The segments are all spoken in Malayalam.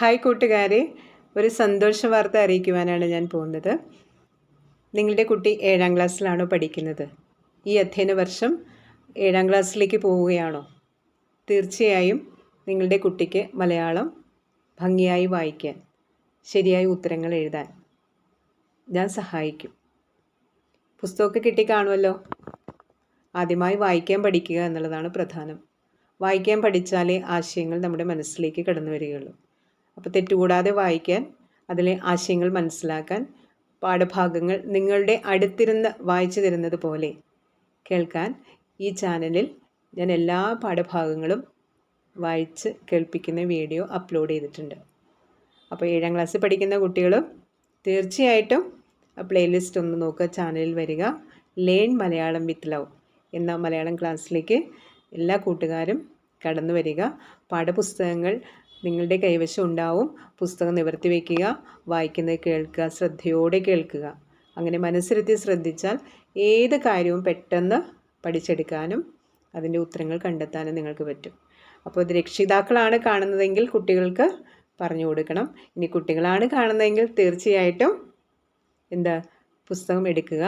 ഹായ് കൂട്ടുകാരെ. ഒരു സന്തോഷ വാർത്ത അറിയിക്കുവാനാണ് ഞാൻ പോകുന്നത്. നിങ്ങളുടെ കുട്ടി ഏഴാം ക്ലാസ്സിലാണോ പഠിക്കുന്നത്? ഈ അധ്യയന വർഷം ഏഴാം ക്ലാസ്സിലേക്ക് പോവുകയാണോ? തീർച്ചയായും നിങ്ങളുടെ കുട്ടിക്ക് മലയാളം ഭംഗിയായി വായിക്കാൻ ശരിയായ ഉത്തരങ്ങൾ എഴുതാൻ ഞാൻ സഹായിക്കും. പുസ്തകമൊക്കെ കിട്ടി കാണുമല്ലോ? ആദ്യമായി വായിക്കാൻ പഠിക്കുക എന്നുള്ളതാണ് പ്രധാനം. വായിക്കാൻ പഠിച്ചാലേ ആശയങ്ങൾ നമ്മുടെ മനസ്സിലേക്ക് കടന്നു വരികയുള്ളൂ. അപ്പോൾ തെറ്റുകൂടാതെ വായിക്കാൻ അതിലെ ആശയങ്ങൾ മനസ്സിലാക്കാൻ പാഠഭാഗങ്ങൾ നിങ്ങളുടെ അടുത്തിരുന്ന് വായിച്ചു തരുന്നത് പോലെ കേൾക്കാൻ ഈ ചാനലിൽ ഞാൻ എല്ലാ പാഠഭാഗങ്ങളും വായിച്ച് കേൾപ്പിക്കുന്ന വീഡിയോ അപ്ലോഡ് ചെയ്തിട്ടുണ്ട്. അപ്പോൾ ഏഴാം ക്ലാസ്സിൽ പഠിക്കുന്ന കുട്ടികളും തീർച്ചയായിട്ടും പ്ലേലിസ്റ്റ് ഒന്ന് നോക്കുക ചാനലിൽ വരിക. ലേൺ മലയാളം വിത്ത് ലവ് എന്ന മലയാളം ക്ലാസ്സിലേക്ക് എല്ലാ കൂട്ടുകാരും കടന്നു വരിക. പാഠപുസ്തകങ്ങൾ നിങ്ങളുടെ കൈവശം ഉണ്ടാവും. പുസ്തകം നിവർത്തി വയ്ക്കുക വായിക്കുന്നത് കേൾക്കുക ശ്രദ്ധയോടെ കേൾക്കുക. അങ്ങനെ മനസ്സിരുത്തി ശ്രദ്ധിച്ചാൽ ഏത് കാര്യവും പെട്ടെന്ന് പഠിച്ചെടുക്കാനും അതിന്റെ ഉത്തരങ്ങൾ കണ്ടെത്താനും നിങ്ങൾക്ക് പറ്റും. അപ്പോൾ ഇത് രക്ഷിതാക്കളാണ് കാണുന്നതെങ്കിൽ കുട്ടികൾക്ക് പറഞ്ഞു കൊടുക്കണം. ഇനി കുട്ടികളാണ് കാണുന്നതെങ്കിൽ തീർച്ചയായിട്ടും എന്താ പുസ്തകം എടുക്കുക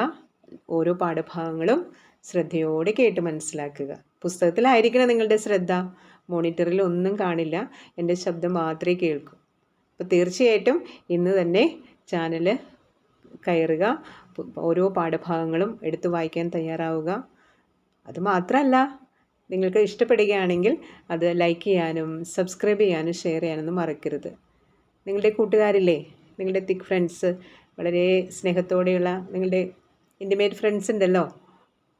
ഓരോ പാഠഭാഗങ്ങളും ശ്രദ്ധയോടെ കേട്ട് മനസ്സിലാക്കുക. പുസ്തകത്തിലായിരിക്കണം നിങ്ങളുടെ ശ്രദ്ധ. മോണിറ്ററിൽ ഒന്നും കാണില്ല. എന്റെ ശബ്ദം മാത്രമേ കേൾക്കൂ. അപ്പോൾ തീർച്ചയായിട്ടും ഇന്ന് തന്നെ ചാനൽ കയറുക ഓരോ പാഠഭാഗങ്ങളും എടുത്തു വായിക്കാൻ തയ്യാറാവുക. അതുമാത്രമല്ല നിങ്ങൾക്ക് ഇഷ്ടപ്പെടുകയാണെങ്കിൽ അത് ലൈക്ക് ചെയ്യാനും സബ്സ്ക്രൈബ് ചെയ്യാനും ഷെയർ ചെയ്യാനൊന്നും മറക്കരുത്. നിങ്ങളുടെ കൂട്ടുകാരില്ലേ നിങ്ങളുടെ തിക് ഫ്രണ്ട്സ് വളരെ സ്നേഹത്തോടെയുള്ള നിങ്ങളുടെ ഇന്റിമേറ്റ് ഫ്രണ്ട്സ് ഉണ്ടല്ലോ.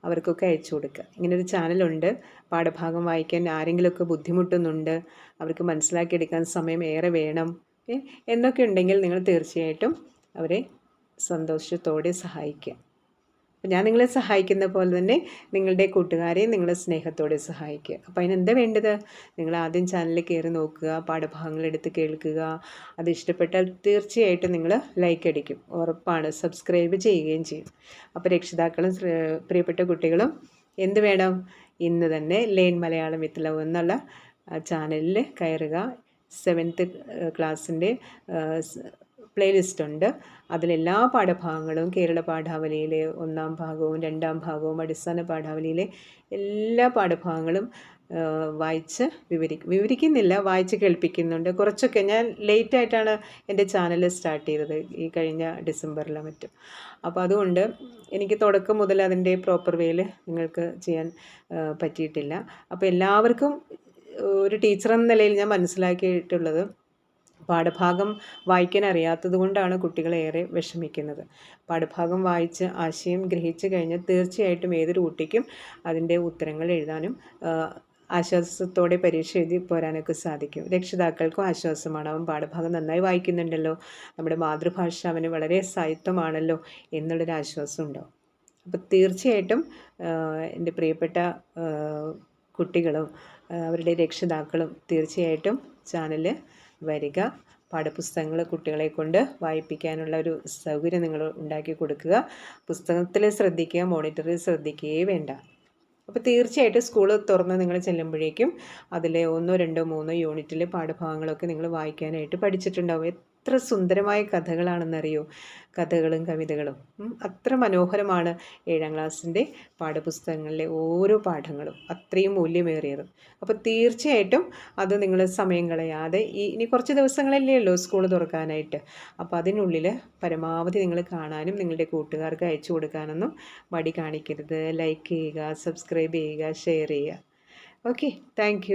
അവർക്കൊക്കെ അയച്ചു കൊടുക്കുക. ഇങ്ങനൊരു ചാനലുണ്ട്. പാഠഭാഗം വായിക്കാൻ ആരെങ്കിലുമൊക്കെ ബുദ്ധിമുട്ടുന്നുണ്ട് അവർക്ക് മനസ്സിലാക്കിയെടുക്കാൻ സമയം ഏറെ വേണം എന്നൊക്കെ ഉണ്ടെങ്കിൽ നിങ്ങൾ തീർച്ചയായിട്ടും അവരെ സന്തോഷത്തോടെ സഹായിക്കുക. അപ്പോൾ ഞാൻ നിങ്ങളെ സഹായിക്കുന്ന പോലെ തന്നെ നിങ്ങളുടെ കൂട്ടുകാരെയും നിങ്ങളെ സ്നേഹത്തോടെ സഹായിക്കുക. അപ്പോൾ അതിനെന്താ വേണ്ടത്? നിങ്ങൾ ആദ്യം ചാനലിൽ കയറി നോക്കുക പാഠഭാഗങ്ങൾ എടുത്ത് കേൾക്കുക. അത് ഇഷ്ടപ്പെട്ടാൽ തീർച്ചയായിട്ടും നിങ്ങൾ ലൈക്ക് അടിക്കും. ഉറപ്പാണ്. സബ്സ്ക്രൈബ് ചെയ്യുകയും ചെയ്യും. അപ്പോൾ രക്ഷിതാക്കളും പ്രിയപ്പെട്ട കുട്ടികളും എന്ത് വേണം? ഇന്ന് തന്നെ ലേൺ മലയാളം വിത്ത് ലവ് എന്നുള്ള ചാനലിൽ കയറുക. സെവൻത്ത് ക്ലാസ്സിന്റെ പ്ലേലിസ്റ്റ് ഉണ്ട്. അതിലെല്ലാ പാഠഭാഗങ്ങളും കേരള പാഠാവലിയിലെ ഒന്നാം ഭാഗവും രണ്ടാം ഭാഗവും അടിസ്ഥാന പാഠാവലിയിലെ എല്ലാ പാഠഭാഗങ്ങളും വായിച്ച് വിവരിക്കും വിവരിക്കുന്നില്ല വായിച്ച് കേൾപ്പിക്കുന്നുണ്ട്. കുറച്ചൊക്കെ ഞാൻ ലേറ്റ് ആയിട്ടാണ് എന്റെ ചാനൽ സ്റ്റാർട്ട് ചെയ്തത് ഈ കഴിഞ്ഞ ഡിസംബറിലോ മറ്റും. അപ്പോൾ അതുകൊണ്ട് എനിക്ക് തുടക്കം മുതൽ അതിന്റെ പ്രോപ്പർ വേയിൽ നിങ്ങൾക്ക് ചെയ്യാൻ പറ്റിയിട്ടില്ല. അപ്പോൾ എല്ലാവർക്കും ഒരു ടീച്ചർ എന്ന നിലയിൽ ഞാൻ മനസ്സിലാക്കിയിട്ടുള്ളത് പാഠഭാഗം വായിക്കാൻ അറിയാത്തത് കൊണ്ടാണ് കുട്ടികളേറെ വിഷമിക്കുന്നത്. പാഠഭാഗം വായിച്ച് ആശയം ഗ്രഹിച്ചു കഴിഞ്ഞാൽ തീർച്ചയായിട്ടും ഏതൊരു കുട്ടിക്കും അതിന്റെ ഉത്തരങ്ങൾ എഴുതാനും ആശ്വാസത്തോടെ പരീക്ഷ എഴുതി പോരാനൊക്കെ സാധിക്കും. രക്ഷിതാക്കൾക്കും ആശ്വാസമാണ്. അവൻ പാഠഭാഗം നന്നായി വായിക്കുന്നുണ്ടല്ലോ. നമ്മുടെ മാതൃഭാഷ അവന് വളരെ സായിത്വമാണല്ലോ എന്നുള്ളൊരു ആശ്വാസം ഉണ്ടാവും. അപ്പോൾ തീർച്ചയായിട്ടും എന്റെ പ്രിയപ്പെട്ട കുട്ടികളും അവരുടെ രക്ഷിതാക്കളും തീർച്ചയായിട്ടും ചാനൽ വരിക. പാഠപുസ്തകങ്ങൾ കുട്ടികളെ കൊണ്ട് വായിപ്പിക്കാനുള്ള ഒരു സൗകര്യം നിങ്ങൾ ഉണ്ടാക്കി കൊടുക്കുക. പുസ്തകത്തിൽ ശ്രദ്ധിക്കുക മോണിറ്ററിൽ ശ്രദ്ധിക്കുകയേ വേണ്ട. അപ്പോൾ തീർച്ചയായിട്ടും സ്കൂൾ തുറന്ന് നിങ്ങൾ ചെല്ലുമ്പോഴേക്കും അതിലെ ഒന്നോ രണ്ടോ മൂന്നോ യൂണിറ്റിലെ പാഠഭാഗങ്ങളൊക്കെ നിങ്ങൾ വായിക്കാനായിട്ട് പഠിച്ചിട്ടുണ്ടാവും. എത്ര സുന്ദരമായ കഥകളാണെന്നറിയോ? കഥകളും കവിതകളും. അത്ര മനോഹരമാണ് ഏഴാം ക്ലാസ്സിന്റെ പാഠപുസ്തകങ്ങളിലെ ഓരോ പാഠങ്ങളും. അത്രയും മൂല്യമേറിയതും. അപ്പോൾ തീർച്ചയായിട്ടും അത് നിങ്ങൾ സമയം കളയാതെ ഈ ഇനി കുറച്ച് ദിവസങ്ങളല്ലേ ഉള്ളൂ സ്കൂൾ തുറക്കാനായിട്ട്. അപ്പോൾ അതിനുള്ളിൽ പരമാവധി നിങ്ങൾ കാണാനും നിങ്ങളുടെ കൂട്ടുകാർക്ക് അയച്ചു കൊടുക്കാനൊന്നും മടി കാണിക്കരുത്. ലൈക്ക് ചെയ്യുക സബ്സ്ക്രൈബ് ചെയ്യുക ഷെയർ ചെയ്യുക. Okay thank